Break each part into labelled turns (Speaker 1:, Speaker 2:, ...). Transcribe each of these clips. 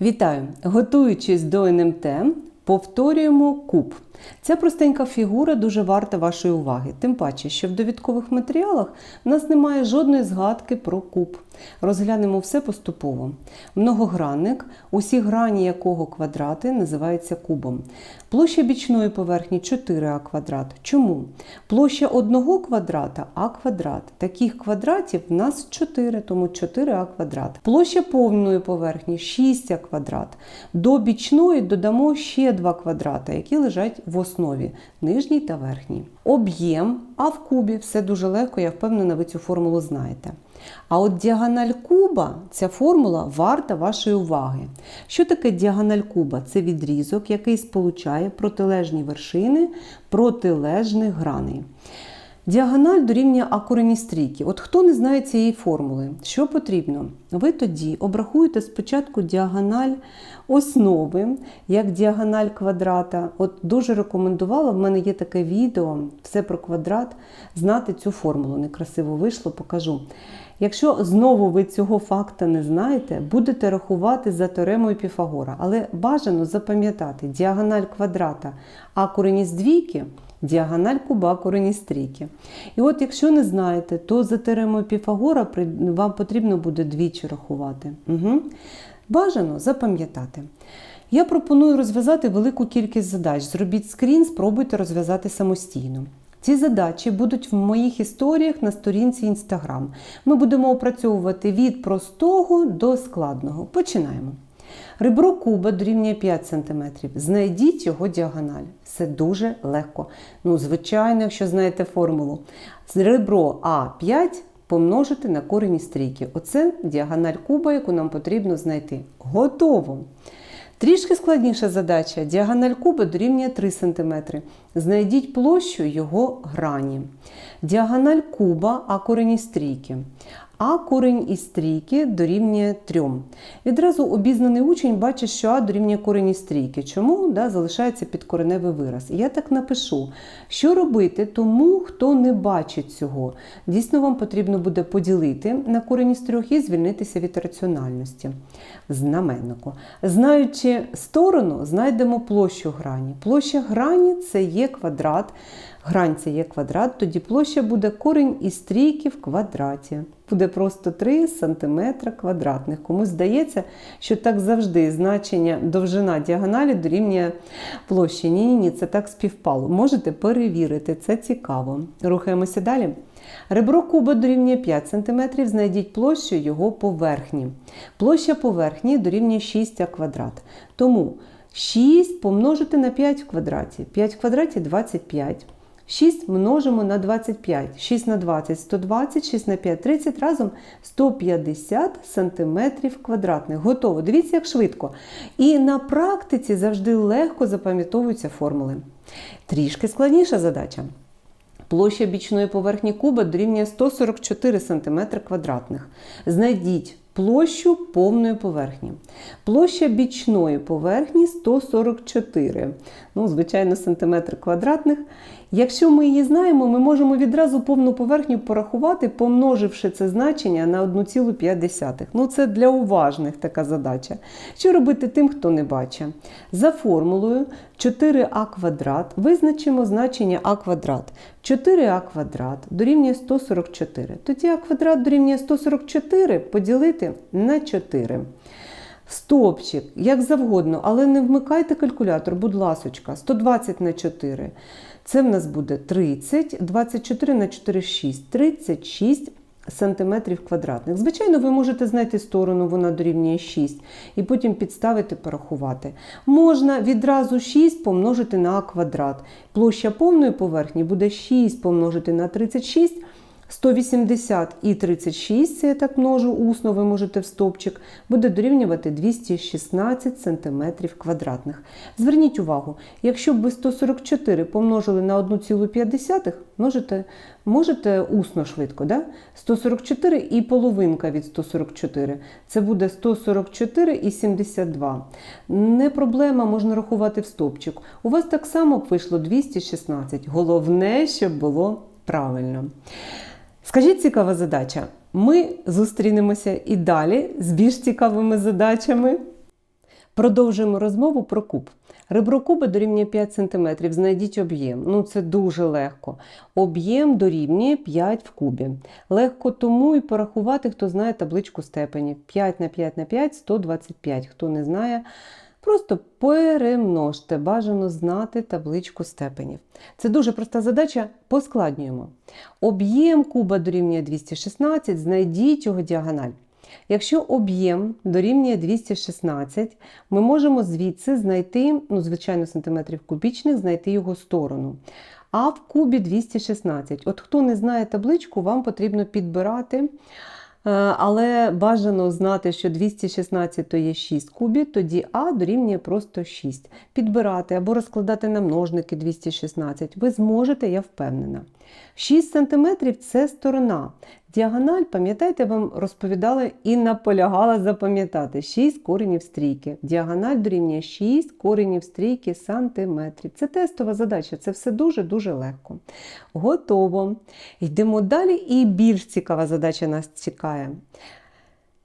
Speaker 1: Вітаю! Готуючись до НМТ, повторюємо куб. Ця простенька фігура дуже варта вашої уваги, тим паче, що в довідкових матеріалах в нас немає жодної згадки про куб. Розглянемо все поступово. Многогранник, усі грані якого квадрати називаються кубом. Площа бічної поверхні 4а квадрат. Чому? Площа одного квадрата а квадрат. Таких квадратів в нас 4, тому 4а квадрат. Площа повної поверхні 6а квадрат. До бічної додамо ще два квадрата, які лежать в основі нижній та верхній. Об'єм, а в кубі все дуже легко, я впевнена, ви цю формулу знаєте. А от діагональ куба, ця формула варта вашої уваги. Що таке діагональ куба? Це відрізок, який сполучає протилежні вершини протилежних граней. Діагональ дорівнює А корені стрійки. От хто не знає цієї формули, що потрібно? Ви тоді обрахуєте спочатку діагональ основи, як діагональ квадрата. От дуже рекомендувала, в мене є таке відео, все про квадрат, знати цю формулу. Некрасиво вийшло, покажу. Якщо знову ви цього факта не знаєте, будете рахувати за теоремою Піфагора. Але бажано запам'ятати діагональ квадрата А корені з двійки – діагональ куба корені стрійки. І от якщо не знаєте, то за теоремою Піфагора вам потрібно буде двічі рахувати. Угу. Бажано запам'ятати. Я пропоную розв'язати велику кількість задач. Зробіть скрін, спробуйте розв'язати самостійно. Ці задачі будуть в моїх історіях на сторінці Instagram. Ми будемо опрацьовувати від простого до складного. Починаємо. Ребро куба дорівнює 5 см. Знайдіть його діагональ. Все дуже легко. Ну, звичайно, якщо знаєте формулу. Ребро А5 помножити на корені стрійки. Оце діагональ куба, яку нам потрібно знайти. Готово! Трішки складніша задача. Діагональ куба дорівнює 3 см. Знайдіть площу його грані. Діагональ куба, а корені стрійки. А корень із стрійки дорівнює 3. Відразу обізнаний учень бачить, що А дорівнює корень із стрійки. Чому да, залишається підкореневий вираз? І Я так напишу. Що робити тому, хто не бачить цього? Дійсно, вам потрібно буде поділити на корень із трьох і звільнитися від раціональності. Знаменнику. Знаючи сторону, знайдемо площу грані. Площа грані це є квадрат. Грань це є квадрат, тоді площа буде корінь із трійки в квадраті. Буде просто 3 см квадратних. Комусь здається, що так завжди значення довжина діагоналі дорівнює площі. Ні-ні, ні, це так співпало. Можете перевірити, це цікаво. Рухаємося далі. Ребро куба дорівнює 5 см, знайдіть площу його поверхні. Площа поверхні дорівнює 6 квадрат. Тому 6 помножити на 5 в квадраті. 5 в квадраті 25. 6 множимо на 25. 6 на 20 120, 6 на 5 30, разом 150 см квадратних. Готово. Дивіться, як швидко. І на практиці завжди легко запам'ятовуються формули. Трішки складніша задача. Площа бічної поверхні куба дорівнює 144 см квадратних. Знайдіть площу повної поверхні. Площа бічної поверхні 144, ну, звичайно, сантиметр квадратних. Якщо ми її знаємо, ми можемо відразу повну поверхню порахувати, помноживши це значення на 1,5. Ну, це для уважних така задача. Що робити тим, хто не бачить? За формулою 4а квадрат визначимо значення а квадрат. 4а квадрат дорівнює 144. Тоді а квадрат дорівнює 144 поділити на 4. Стопчик, як завгодно, але не вмикайте калькулятор, будь ласочка, 120 на 4. Це в нас буде 30, 24 на 4 6, 36 сантиметрів квадратних. Звичайно, ви можете знайти сторону, вона дорівнює 6, і потім підставити, порахувати. Можна відразу 6 помножити на квадрат. Площа повної поверхні буде 6 помножити на 36. 180 і 36, це я так множу усно, ви можете в стовпчик, буде дорівнювати 216 см квадратних. Зверніть увагу, якщо б ви 144 помножили на 1,5, можете, можете усно швидко, да? 144 і половинка від 144. Це буде 144 і 72. Не проблема, можна рахувати в стовпчик. У вас так само вийшло 216. Головне, щоб було правильно. Скажіть цікава задача. Ми зустрінемося і далі з більш цікавими задачами. Продовжуємо розмову про куб. Ребро куба дорівнює 5 см. Знайдіть об'єм. Ну це дуже легко. Об'єм дорівнює 5 в кубі. Легко тому і порахувати, хто знає табличку степенів. 5 на 5 на 5 125. Хто не знає, просто перемножте. Бажано знати табличку степенів. Це дуже проста задача. Поскладнюємо. Об'єм куба дорівнює 216, знайдіть його діагональ. Якщо об'єм дорівнює 216, ми можемо звідси знайти, ну, звичайно, сантиметрів кубічних, знайти його сторону. А в кубі 216. От хто не знає табличку, вам потрібно підбирати. Е, Але бажано знати, що 216 то є 6 кубів, тоді А дорівнює просто 6. Підбирати або розкладати на множники 216. Ви зможете, я впевнена. 6 см це сторона. Діагональ, пам'ятаєте, вам розповідала і наполягала запам'ятати 6 коренів стрійки. Діагональ дорівнює 6 коренів стрійки сантиметрів. Це тестова задача, це все дуже-дуже легко. Готово. Йдемо далі, і більш цікава задача нас чекає.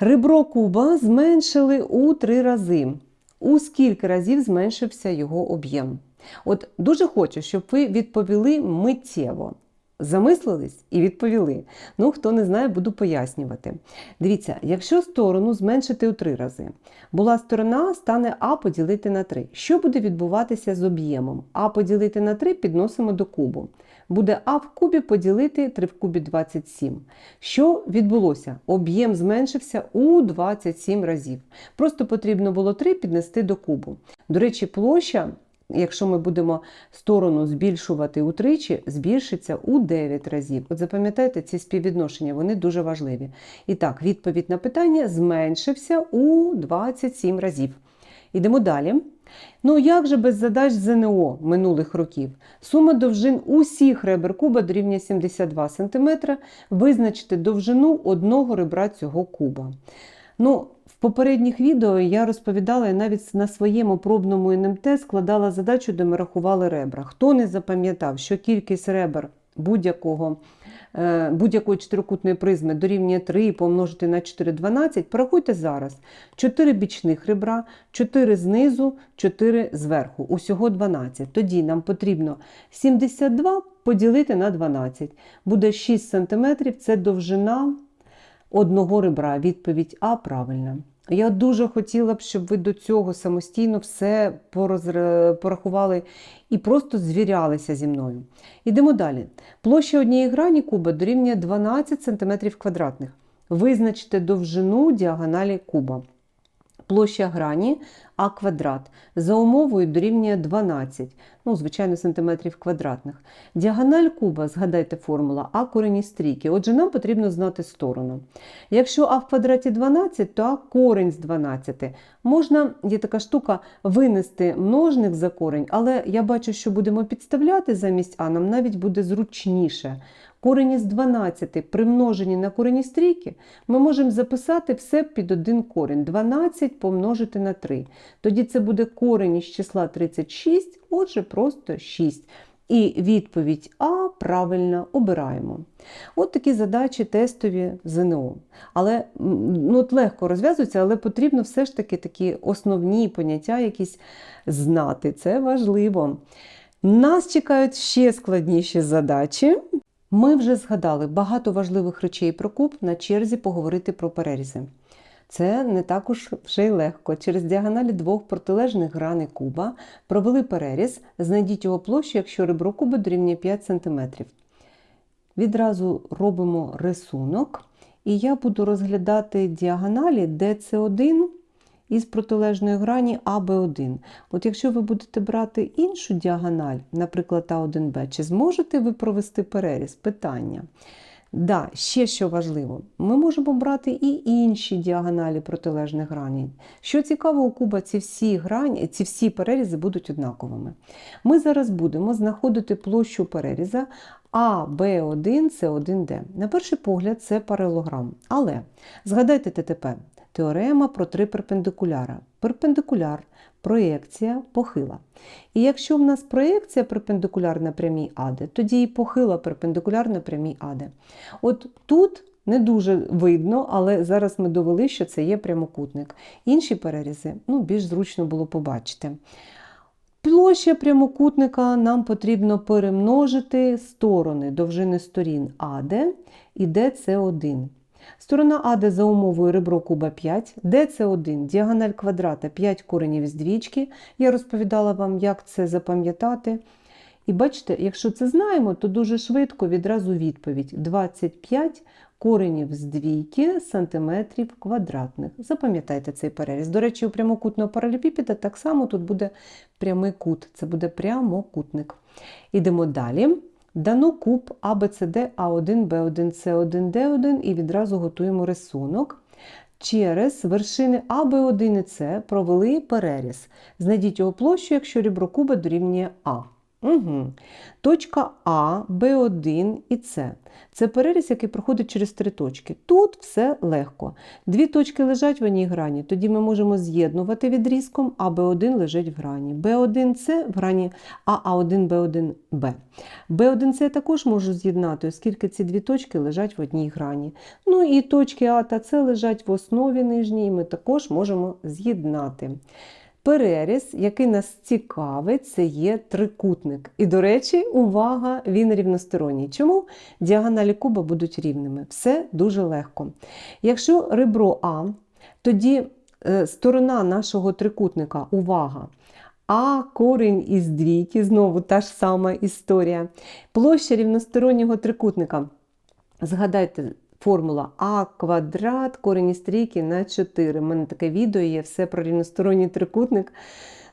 Speaker 1: Ребро куба зменшили у 3 рази. У скільки разів зменшився його об'єм? От дуже хочу, щоб ви відповіли миттєво. Замислились і відповіли. Ну, хто не знає, буду пояснювати. Дивіться, якщо сторону зменшити у три рази, була сторона, стане А поділити на 3. Що буде відбуватися з об'ємом? А поділити на 3 підносимо до кубу. Буде А в кубі поділити 3 в кубі 27. Що відбулося? Об'єм зменшився у 27 разів. Просто потрібно було 3 піднести до кубу. До речі, площа Якщо ми будемо сторону збільшувати утричі, збільшиться у 9 разів. От запам'ятайте ці співвідношення, вони дуже важливі. І так, відповідь на питання зменшився у 27 разів. Ідемо далі. Ну, як же без задач ЗНО минулих років? Сума довжин усіх ребер куба дорівнює 72 см. Визначити довжину одного ребра цього куба. Ну, попередніх відео я розповідала і навіть на своєму пробному НМТ складала задачу, де ми рахували ребра. Хто не запам'ятав, що кількість ребер будь-якого е, будь-якої чотирикутної призми дорівнює 3 помножити на 4 12, порахуйте зараз. 4 бічних ребра, 4 знизу, 4 зверху. Усього 12. Тоді нам потрібно 72 поділити на 12. Буде 6 см, це довжина одного ребра. Відповідь А правильна. Я дуже хотіла б, щоб ви до цього самостійно все порахували і просто звірялися зі мною. Ідемо далі. Площа однієї грані куба дорівнює 12 см квадратних. Визначте довжину діагоналі куба. Площа грані а квадрат за умовою дорівнює 12, ну, звичайно, сантиметрів квадратних. Діагональ куба, згадайте формула, а корені стрійки. Отже, нам потрібно знати сторону. Якщо а в квадраті 12, то а корень з 12. Можна, є така штука, винести множник за корень, але я бачу, що будемо підставляти замість а, нам навіть буде зручніше. Корені з 12 примножені на корені стрійки, ми можемо записати все під один корінь. 12 помножити на 3. Тоді це буде корень із числа 36, отже, просто 6. І відповідь А правильно обираємо. От такі задачі тестові ЗНО. Але ну, от легко розв'язуються, але потрібно все ж таки такі основні поняття якісь знати. Це важливо. Нас чекають ще складніші задачі. Ми вже згадали багато важливих речей про куб на черзі поговорити про перерізи. Це не також вже й легко. Через діагоналі двох протилежних граней куба провели переріз, знайдіть його площу, якщо ребро куба дорівнює 5 см. Відразу робимо рисунок, і я буду розглядати діагоналі DC1 із протилежної грані АБ1. От якщо ви будете брати іншу діагональ, наприклад, А1Б, чи зможете ви провести переріз? Питання. Да, ще що важливо, ми можемо брати і інші діагоналі протилежних граней. Що цікаво, у куба ці всі грані, ці всі перерізи будуть однаковими. Ми зараз будемо знаходити площу переріза А, Б1, С1Д. На перший погляд, це паралограм. Але згадайте ТТП. Теорема про три перпендикуляра. Перпендикуляр, проєкція, похила. І якщо в нас проєкція перпендикулярна прямій АД, тоді і похила перпендикулярна прямій АД. От тут Не дуже видно, але зараз ми довели, що це є прямокутник. Інші перерізи ну, більш зручно було побачити. Площа прямокутника нам потрібно перемножити сторони довжини сторін АД і ДС1. Сторона АД за умовою ребро куба 5, ДС1 діагональ квадрата 5 коренів з двічки. Я розповідала вам, як це запам'ятати. І бачите, якщо це знаємо, то дуже швидко відразу відповідь 25 коренів з двійки сантиметрів квадратних. Запам'ятайте цей переріз. До речі, у прямокутного паралепіпеда так само тут буде прямий кут, це буде прямокутник. Ідемо далі. Дано куб ABCD A1, B1, C1, D1 і відразу готуємо рисунок. Через вершини А, Б1 і С провели переріз. Знайдіть його площу, якщо рібро куба дорівнює А. Угу. Точка А, Б1 і С. Це переріз, який проходить через три точки. Тут все легко. Дві точки лежать в одній грані, тоді ми можемо з'єднувати відрізком, а Б1 лежить в грані. Б1С в грані А, А1, Б1Б. Б1С я також можу з'єднати, оскільки ці дві точки лежать в одній грані. Ну і точки А та С лежать в основі нижній, ми також можемо з'єднати. Переріз, який нас цікавить, це є трикутник. І, до речі, увага, він рівносторонній. Чому діагоналі куба будуть рівними? Все дуже легко. Якщо ребро А, тоді е, сторона нашого трикутника, увага, а корінь із двійки, знову та ж сама історія. Площа рівностороннього трикутника. Згадайте, формула А квадрат, корінь із трійки на 4. У мене таке відео є все про рівносторонній трикутник.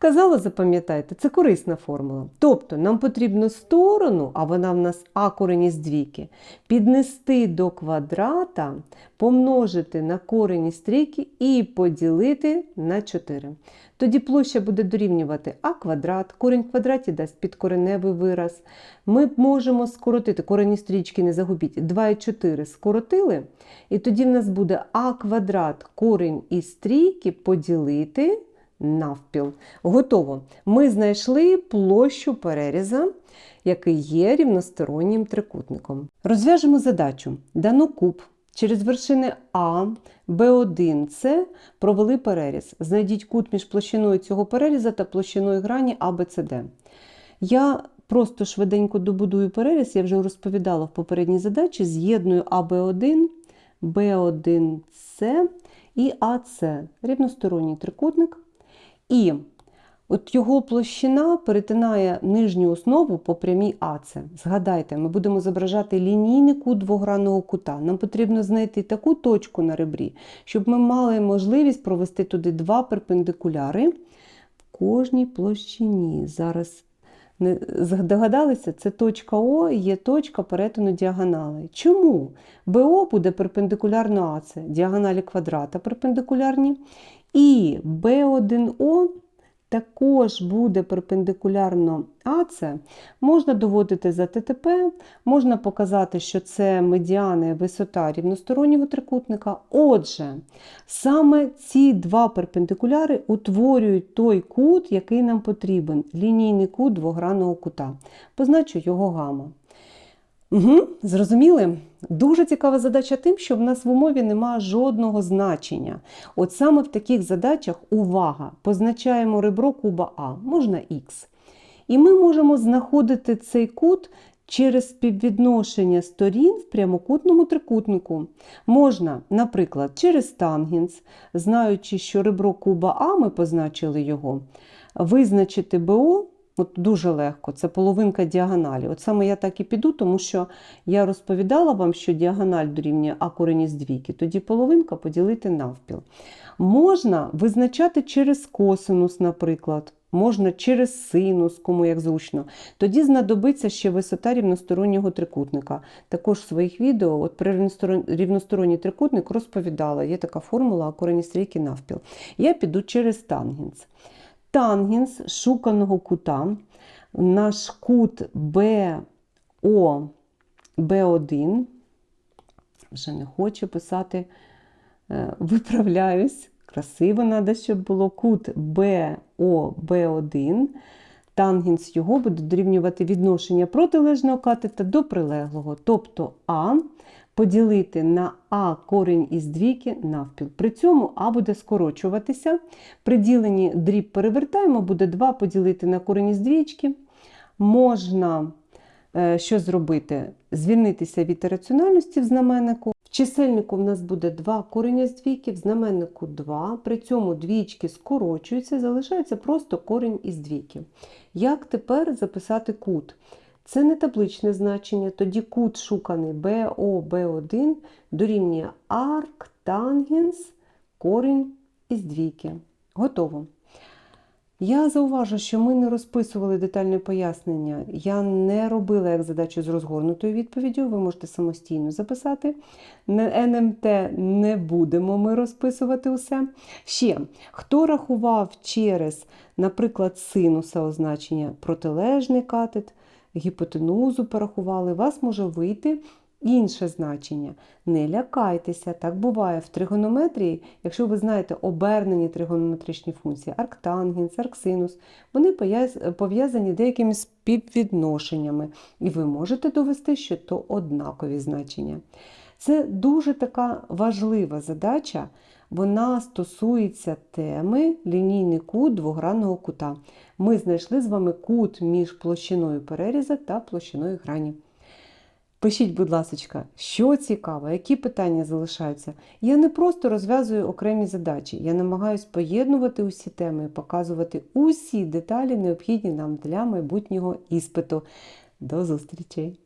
Speaker 1: Казала, запам'ятайте, це корисна формула. Тобто нам потрібно сторону, а вона в нас А корінь із двійки, піднести до квадрата, помножити на корінь із трійки і поділити на 4. Тоді площа буде дорівнювати А квадрат, корінь в квадраті дасть підкореневий вираз. Ми можемо скоротити, корінь із трічки не загубіть, 2 і 4 скоротили, і тоді в нас буде А квадрат корінь із трійки поділити навпіл. Готово. Ми знайшли площу переріза, який є рівностороннім трикутником. Розв'яжемо задачу. Дано куб. Через вершини А, Б1, С провели переріз. Знайдіть кут між площиною цього переріза та площиною грані АБЦД. Я просто швиденько добудую переріз, я вже розповідала в попередній задачі, з'єдную АБ1, Б1С і АС. Рівносторонній трикутник. І от його площина перетинає нижню основу по прямій АЦ. Згадайте, ми будемо зображати лінійний кут двогранного кута. Нам потрібно знайти таку точку на ребрі, щоб ми мали можливість провести туди два перпендикуляри в кожній площині. Зараз не здогадалися, це точка О є точка перетину діагонали. Чому? БО буде перпендикулярно АЦ, діагоналі квадрата перпендикулярні. І B1O також буде перпендикулярно АЦ. Можна доводити за ТТП, можна показати, що це медіани висота рівностороннього трикутника. Отже, саме ці два перпендикуляри утворюють той кут, який нам потрібен лінійний кут двогранного кута. Позначу його гама. Угу, Зрозуміли? Дуже цікава задача тим, що в нас в умові немає жодного значення. От саме в таких задачах увага! Позначаємо ребро куба А, можна Х. І ми можемо знаходити цей кут через співвідношення сторін в прямокутному трикутнику. Можна, наприклад, через тангенс, знаючи, що ребро куба А, ми позначили його, визначити БО. От Дуже легко, це половинка діагоналі. От саме я так і піду, тому що я розповідала вам, що діагональ дорівнює А корені з двійки, тоді половинка поділити навпіл. Можна визначати через косинус, наприклад, можна через синус, кому як зручно. Тоді знадобиться ще висота рівностороннього трикутника. Також в своїх відео от при рівносторонній трикутник розповідала, є така формула А корені стрійки навпіл. Я піду через тангенс тангенс шуканого кута, наш кут БО, Б1, вже не хочу писати, е, виправляюсь, красиво треба, щоб було. Кут БО, Б1. Тангенс його буде дорівнювати відношення протилежного катета до прилеглого, тобто А поділити на а корінь із двійки навпіл. При цьому а буде скорочуватися. При діленні дріб перевертаємо, буде 2 поділити на корінь із двічки. Можна е, що зробити? Звільнитися від раціональності в знаменнику. В чисельнику в нас буде 2 корення з двійки, в знаменнику 2. При цьому двічки скорочуються, залишається просто корінь із двійки. Як тепер записати кут? Це не табличне значення, тоді кут шуканий BOB1 дорівнює арктангенс корінь із двійки. Готово. Я зауважу, що ми не розписували детальне пояснення. Я не робила як задачу з розгорнутою відповіддю, ви можете самостійно записати. Не- НМТ не будемо ми розписувати усе. Ще, хто рахував через, наприклад, синуса означення протилежний катет, гіпотенузу порахували, вас може вийти інше значення. Не лякайтеся, так буває в тригонометрії, якщо ви знаєте обернені тригонометричні функції, арктангенс, арксинус, вони пов'язані деякими співвідношеннями, і ви можете довести, що то однакові значення. Це дуже така важлива задача. Вона стосується теми лінійний кут двогранного кута. Ми знайшли з вами кут між площиною переріза та площиною грані. Пишіть, будь ласка, що цікаво, які питання залишаються. Я не просто розв'язую окремі задачі, я намагаюсь поєднувати усі теми і показувати усі деталі, необхідні нам для майбутнього іспиту. До зустрічі!